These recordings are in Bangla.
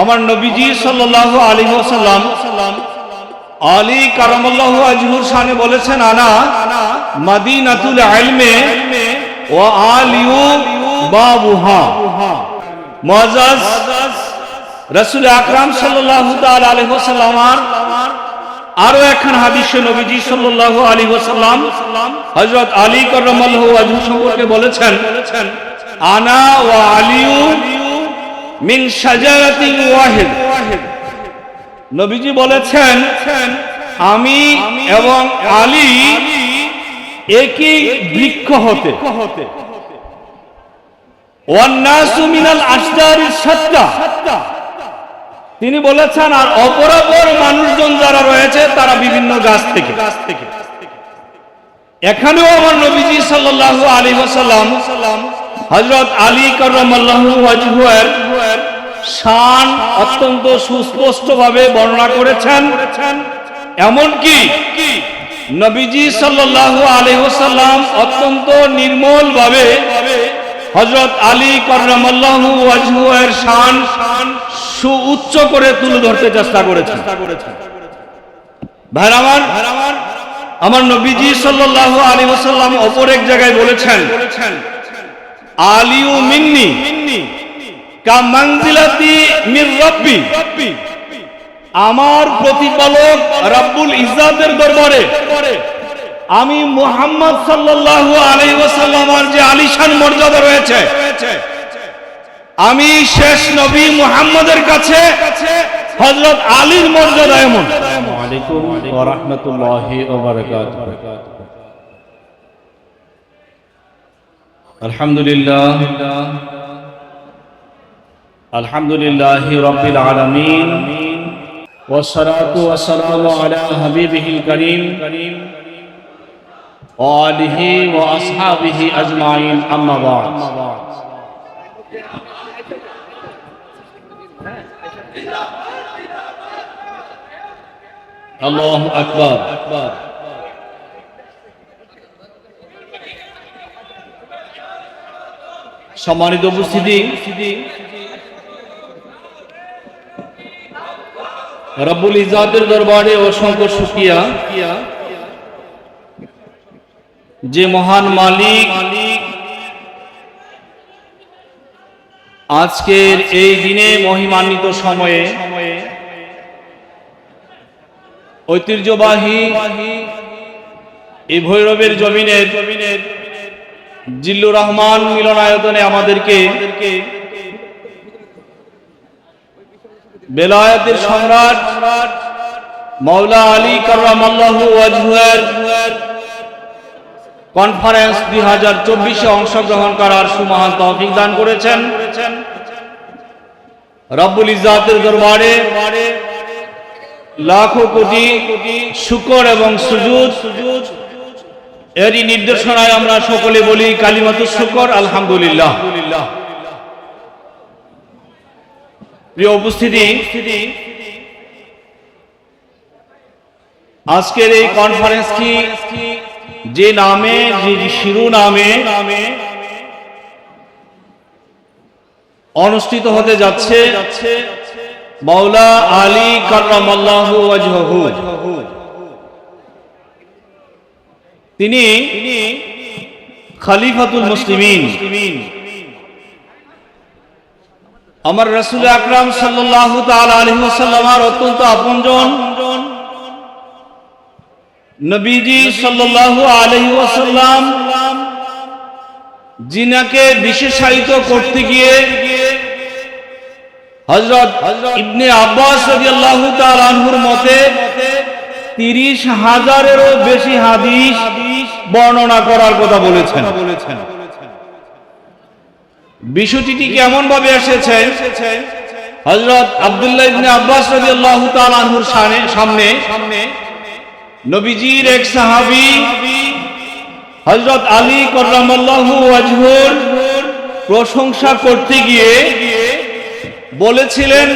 আমার নবীজি সাল্লাল্লাহু আলাইহি ওয়াসাল্লাম আলী কারামাল্লাহু আজহুর শানে বলেছেন, আনা মাদিনাতুল ইলমে ওয়া আলিউ বাবুহা। মুআজ্জাজ রাসূল আকরাম সাল্লাল্লাহু তাআলা আলাইহি ওয়াসাল্লাম আরও একখান হাদিসে নবীজি সাল্লাল্লাহু আলাইহি ওয়াসাল্লাম হযরত আলী কারামাল্লাহু আজহু সম্পর্কে বলেছেন, আনা ওয়া আলিউ মিন ওয়াহিদ। নবীজি বলেছেন, আমি এবং আলী একই বৃক্ষ হতে। সাত্তা। তিনি বলেছেন, আর অপরাপর মানুষজন যারা রয়েছে, তারা বিভিন্ন গাছ থেকে। গাছ থেকে এখানেও আমার নবীজি আলাইহি ওয়াসাল্লাম হযরত আলী কাররামাল্লাহু ওয়াজহুর শান অত্যন্ত সুস্পষ্টভাবে বর্ণনা করেছেন। এমনকি নবীজি সাল্লাল্লাহু আলাইহি ওয়াসাল্লাম অত্যন্ত নির্মল ভাবে হযরত আলী কাররামাল্লাহু ওয়াজহুর শান সুউচ্চ করে তুলে ধরতে চেষ্টা করেছেন। ভাই আমার আমার নবীজি সাল্লাল্লাহু আলাইহি ওয়াসাল্লাম অপর এক জায়গায় বলেছেন, আলিউ মিন্নি। আমার প্রতিপালক রাব্বুল ইজাদের দরবারে আমি মুহাম্মদ সাল্লাল্লাহু আলাইহি ওয়াসাল্লামের যে আলিশান মর্যাদা রয়েছে আমি শেষ নবী মুহাম্মদের কাছে হযরত আলীর মর্যাদা এমন। আলাইকুম ওয়া রাহমাতুল্লাহি ওয়া বারাকাতুহু। আলহামদুলিল্লাহ। الحمد لله رب العالمين والصلاة والسلام على حبيبه الكريم وآله وأصحابه أجمعين أما بعد الله أكبر সম্মানিত উপস্থিতি রব্বুল ইজাতের দরবারে অসংখ্য সুকিয়া যে মহান মালিক আজকের এই দিনে মহিমান্বিত সময়ে ঐতিহ্যবাহী এই ভৈরবের জমিনের জমিনের জিল্লুর রহমান মিলনায়তনে আমাদেরকে বেলায়েতের সম্রাট মৌলা আলী ওয়াজহুয়ের কনফারেন্স দুই হাজার চব্বিশে অংশগ্রহণ করার সুমহান তৌফিক দান করেছেন রব্বুল ইজাতের দরবারে লাখো কোটি শুকর এবং সুজুদ। এরই নির্দেশনায় আমরা সকলে বলি কালিমাতু শুকর, আলহামদুলিল্লাহ। প্রিয় উপস্থিতি, আজকের এই কনফারেন্সটি যে নামে, যে শিরু নামে অনুষ্ঠিত হতে যাচ্ছে মাওলা আলী ওয়াজহু। তিনি খলিফাতুল মুসলিমিন। আমার রাসূল আকরাম আলাইহি ওয়াসাল্লামের অত্যন্ত আপনজন। নবীজি সাল্লাল্লাহু আলাইহি ওয়াসাল্লাম জিনাকে বিশেষায়িত করতে গিয়ে হযরত ইবনে আব্বাস আনহুর মতে তিরিশ হাজারেরও বেশি হাদিস বর্ণনা করার কথা বলেছেন বলেছেন। বিষয়টি কেমন ভাবে এসেছে, হযরত আব্দুল্লাহ ইবনে আব্বাস রাদিয়াল্লাহু তাআলা আনহুর সামনে সামনে নবীজির এক সাহাবী, হযরত আলী কার্রামাল্লাহু ওয়াজহুর প্রশংসা করতে গিয়ে বলেছিলেন,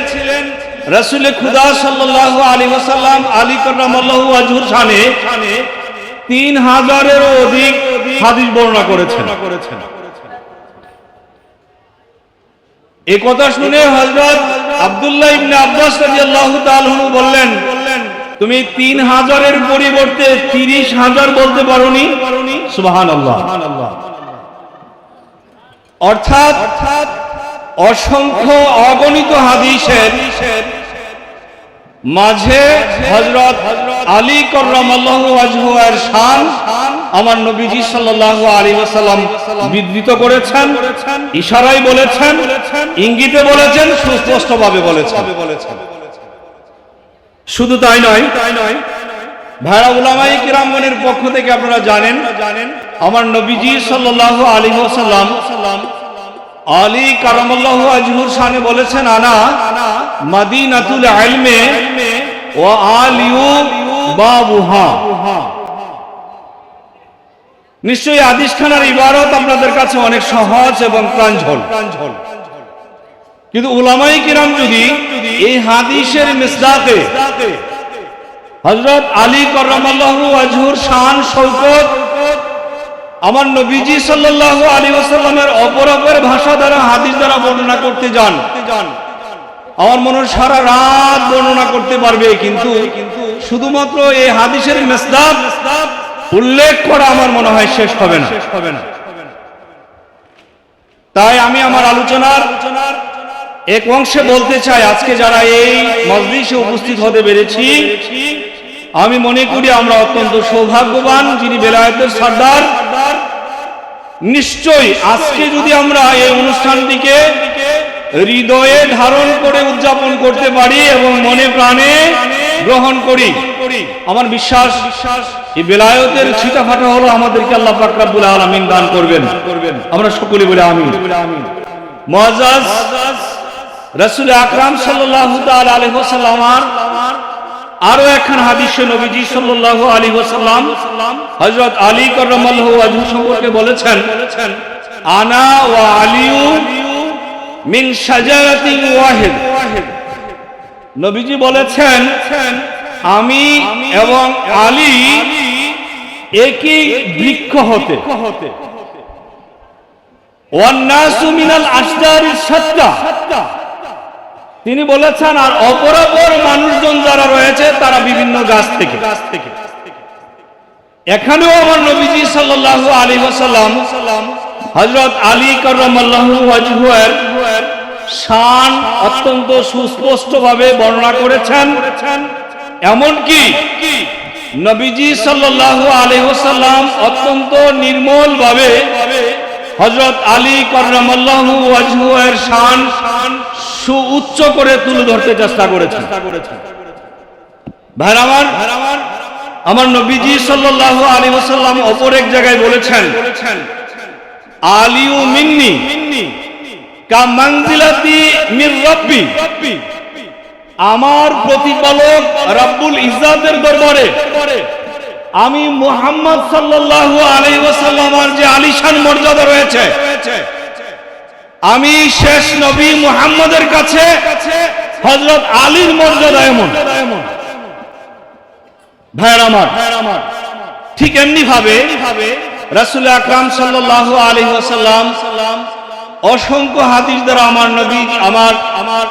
রাসূল খুদা সাল্লাল্লাহু আলাইহি ওয়াসাল্লাম আলী কার্রামাল্লাহু ওয়াজহুর শানে তিন হাজারেরও অধিক হাদিস বর্ণনা করেছেন। এ কথা শুনে হজরত ইবনে আব্বাস রাদিয়াল্লাহু তাআলা বললেন, তুমি তিন হাজারের পরিবর্তে তিরিশ হাজার বলতে পারোনি? সুবহানাল্লাহ। অর্থাৎ অসংখ্য অগণিত হাদিসের মাঝে হজরত আলী এর শান আমার নবীজি সাল্লাল্লাহু আলাইহি ওয়াসাল্লাম বিধৃত করেছেন ইশারাই বলেছেন, ইঙ্গিতে বলেছেন, সুস্পষ্টভাবে বলেছেন। শুধু তাই নয় তাই নয় ভাইরা উলামাই কিরামগণের পক্ষ থেকে আপনারা জানেন জানেন, আমার নবীজি সাল্লাল্লাহু আলাইহি ওয়াসাল্লাম আলী কারামাল্লাহ আজহুর শানে বলেছেন, আনা মাদিনাতুল ইলমে ও আলিউ বাবুহা। নিশ্চয়ই ইবারত আপনাদের কাছে অনেক সহজ এবং প্রাঞ্জল। কিন্তু উলামাই কিরাম যদি এই হাদিসের মিসদাকে হযরত আলী কররামাল্লাহু আজহুর শান শৌকত আমার নবীজি সাল্লাল্লাহু আলাইহি ওয়াসাল্লামের অপরাপের ভাষা দ্বারা, হাদিস দ্বারা বর্ণনা করতে যান। আমার মনে সারা রাত বর্ণনা করতে পারবে, কিন্তু শুধুমাত্র এই হাদিসের মেসদাব উল্লেখ করা আমার মনে হয় শেষ হবে না শেষ হবে না। তাই আমি আমার আলোচনার এক অংশে বলতে চাই, আজকে যারা এই মজলিসে উপস্থিত হতে পেরেছি, আমি মনে করি আমরা অত্যন্ত সৌভাগ্যবান যিনি বেলায়তের সর্দার নিশ্চয়ই আজকে যদি আমরা এই অনুষ্ঠানটিকে হৃদয়ে ধারণ করে উদযাপন করতে পারি এবং মনে প্রাণে গ্রহণ করি, আমার বিশ্বাস বিশ্বাস এই বেলায়তের ছিটা ফাটা হলো আমাদেরকে আল্লাহ পাক রব্বুল আলামিন দান করবেন। করবেন আমরা সকলে বলে আমিন। মুআজ্জাজ রাসূল আকরাম সাল্লাল্লাহু তাআলা আলাইহি ওয়াসাল্লাম আরও একখান হাদিসে নবীজি সাল্লাল্লাহু আলাইহি ওয়াসাল্লাম হযরত আলী কাররামাল্লাহু ওয়াজহু সম্পর্কে বলেছেন, আনা ওয়া আলিউ মিন শাজারাতিন ওয়াহিদ। নবীজি বলেছেন, আমি এবং আলী একই বৃক্ষ হতে। ওয়ান্নাসু মিনাল আশজারিস সাত্তা। তিনি বলেছেন, আর অপরাপর মানুষজন যারা রয়েছে, তারা বিভিন্ন গাছ থেকে। গাছ থেকে এখানেও আমার নবীজি সাল্লাল্লাহু আলাইহি ওয়াসাল্লাম হযরত আলী কাররামাল্লাহু ওয়াজহুর শান অত্যন্ত সুস্পষ্টভাবে বর্ণনা করেছেন। এমনকি নবীজি সাল্লাল্লাহু আলাইহি ওয়াসাল্লাম অত্যন্ত নির্মল ভাবে হযরত আলী কাররামাল্লাহু ওয়াজহুর শান সুউচ্চ করে তুলে ধরতে চেষ্টা করেছেন ভাই আমার আমার নবীজি সাল্লাল্লাহু আলাইহি ওয়াসাল্লাম অপর এক জায়গায় বলেছেন, আলিউ মিন্নি কা মানজিলাতি মির রাব্বি। আমার প্রতিপালক রাব্বুল ইজ্জাতের দরবারে আমি মুহাম্মদ সাল্লাল্লাহু আলাইহি ওয়াসাল্লামের যে আলিশান মর্যাদা রয়েছে আমি শেষ নবী মুহাম্মদের কাছে হযরত আলীর মর্যাদা এমন। ভাইয়ের আমার, ঠিক এমনি ভাবে রাসূল আকরাম সাল্লাল্লাহু আলাইহি ওয়াসাল্লাম অসংখ্য হাদিস দ্বারা আমার নবী, আমার আমার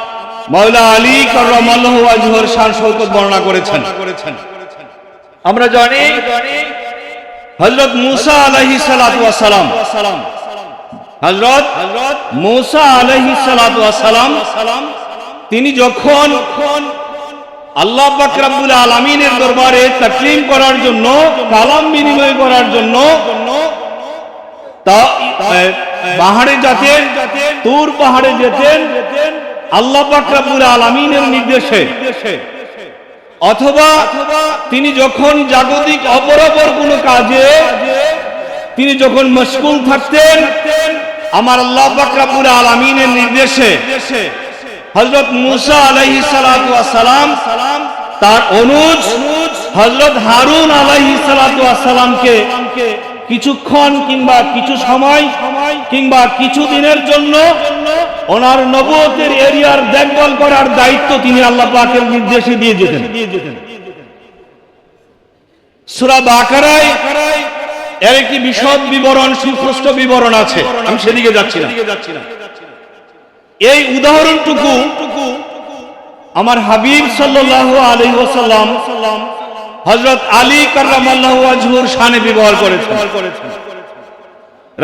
মাওলা আলী কাররামাল্লাহু ওয়াজহুর শান শৌকত বর্ণনা করেছেন। আমরা জানি হযরত মূসা ওয়াস সালাম হযরত মূসা ওয়াস সালাম, তিনি যখন আল্লাহ পাক রব্বুল আলামিনের দরবারে তাকলিম করার জন্য, কালাম বিনিময় করার জন্য পাহাড়ে যেতেন, তুর পাহাড়ে যেতেন, আল্লাহ পাক রব্বুল আলামিনের নির্দেশে। অথবা তিনি যখন জাগতিক অপরাপর কোনো কাজে, তিনি যখন মশগুল থাকতেন আমার আল্লাহ পাক রব্বুল আলামিনের নির্দেশে হযরত মুসা ওয়াস সালাম তার অনুজ হযরত হারুন সালাতু সালামকে কিছুক্ষণ কিংবা কিছু সময় কিংবা কিছু দিনের জন্য ওনার নবুয়তের এরিয়ার দেখভাল করার দায়িত্ব তিনি আল্লাহ পাকের নির্দেশে দিয়ে যেতেন সূরা বাকারায় এর একটি বিশদ বিবরণ সুস্পষ্ট বিবরণ আছে। আমি সেদিকে যাচ্ছি না। এই উদাহরণটুকু আমার হাবিব সাল্লাল্লাহু আলাইহি ওয়াসাল্লাম হযরত আলী কাররামাল্লাহু ওয়াজহুর শানে বিবাহ করেছেন।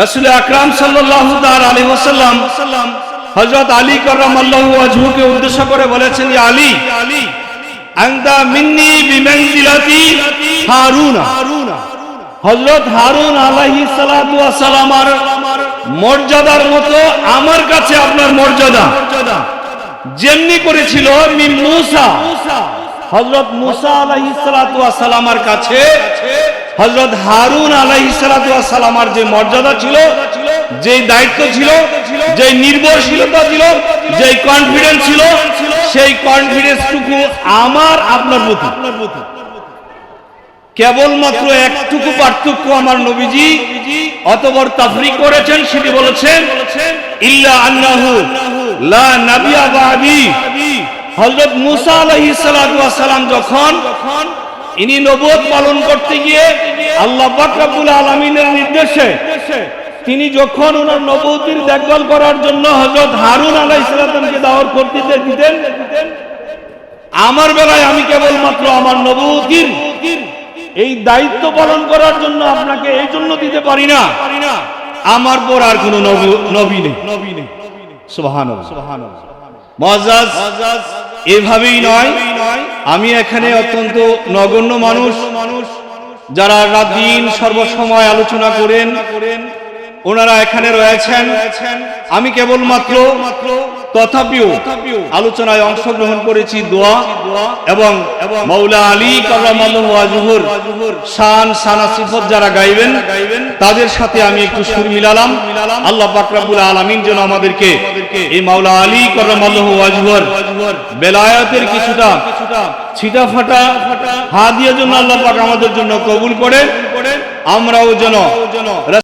রাসূল আকরাম সাল্লাল্লাহু তাআলা আলাইহি ওয়াসাল্লাম হযরত আলী কাররামাল্লাহু ওয়াজহুকে উদ্দেশ্য করে বলেছেন ইয়া আলী আনতা মিন্নি বিমানজিলাতি হারুনা হারুন। আলাইহিস সালাতু ওয়াস সালামার মর্যাদার মতো আমার কাছে আপনার মর্যাদা। যেমনি করেছিল মিন মুসা। ওয়াস সালামার কাছে হজরত হারুন সালাতু সালামার যে মর্যাদা ছিল যে দায়িত্ব ছিল যে নির্ভরশীলতা ছিল যে কনফিডেন্স ছিল, সেই কনফিডেন্সটুকু আমার, আপনার প্রতি। কেবলমাত্র একটুকু পার্থক্য আমার নবীজি অতবর তাফরিক করেছেন, সেটি বলেছেন, ইল্লা আন্নাহু লা নাবিয়া বাদি। হযরত মুসা আলাইহিস সালাম যখন ইনি নবুয়ত পালন করতে গিয়ে আল্লাহ পাক রব্বুল আলামিনের নির্দেশে তিনি যখন ওনার নবুতির দেখভাল করার জন্য হযরত হারুন আলাইহিস সালামকে দাওয়াত করতে দিতেন আমার বেলায় আমি কেবলমাত্র আমার নবুতির এই দায়িত্ব পালন করার জন্য আপনাকে এই জন্য দিতে পারি না। আমার পর আর কোনো নব- নেই। মজাজ, এভাবেই নয়। আমি এখানে অত্যন্ত নগণ্য মানুষ, যারা রাত দিন সর্বসময় আলোচনা করেন ওনারা এখানে রয়েছেন। আমি কেবলমাত্র তথাপিও আলোচনায় অংশগ্রহণ করেছি দোয়া এবং মৌলা আলী কালামাল্লাহু আজহুর শান সানা সিফত যারা গাইবেন, তাদের সাথে আমি একটু সুর মিলালাম। আল্লাহ পাক রব্বুল আলামিন যেন আমাদেরকে এই মাওলা আলী কালামাল্লাহু আজহুর বেলায়াতের কিছুটা ছিটা ফাটা হাদিয়া জন্য আল্লাহ পাক আমাদের জন্য কবুল করে। আমরাও যেন